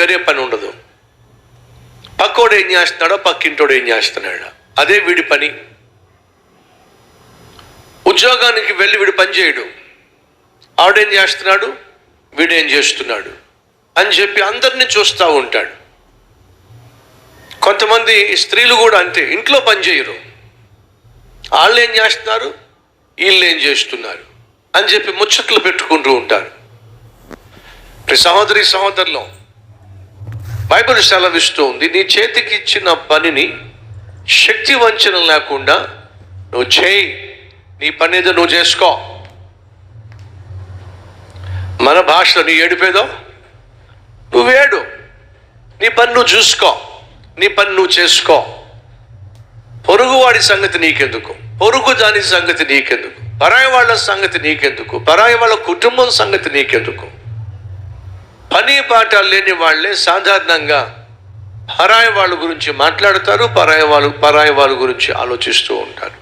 వేరే పని ఉండదు. పక్కోడు ఏం చేస్తున్నాడో పక్కింటోడు ఏం చేస్తున్నాడు అదే వీడి పని. ఉద్యోగానికి వెళ్ళి వీడు పని చేయడు. ఆవిడేం చేస్తున్నాడు వీడేం చేస్తున్నాడు? అని చెప్పి అందరినీ చూస్తూ ఉంటాడు. కొంతమంది స్త్రీలు కూడా అంతే ఇంట్లో పని చేయరు. వాళ్ళు ఏం చేస్తున్నారు వీళ్ళు ఏం చేస్తున్నారు? అని చెప్పి ముచ్చట్లు పెట్టుకుంటూ ఉంటారు. సహోదరి సహోదరులు బైబిల్ సెలవిస్తూ ఉంది నీ చేతికి ఇచ్చిన పనిని శక్తి వంచన లేకుండా నువ్వు చేయి. నీ పని ఏదో నువ్వు చేసుకో. మన భాషలో నీ ఏడిపేదో నువ్వేడు నీ పని నువ్వు చూసుకో. నీ పని నువ్వు చేసుకో. పొరుగువాడి సంగతి నీకెందుకు? పొరుగు దాని సంగతి నీకెందుకు? పరాయి వాళ్ళ సంగతి నీకెందుకు? పరాయి వాళ్ళ కుటుంబం సంగతి నీకెందుకు? పని పాట లేని వాళ్ళే సాధారణంగా పరాయి వాళ్ళ గురించి మాట్లాడతారు పరాయి వాళ్ళు పరాయి వాళ్ళ గురించి ఆలోచిస్తూ ఉంటారు.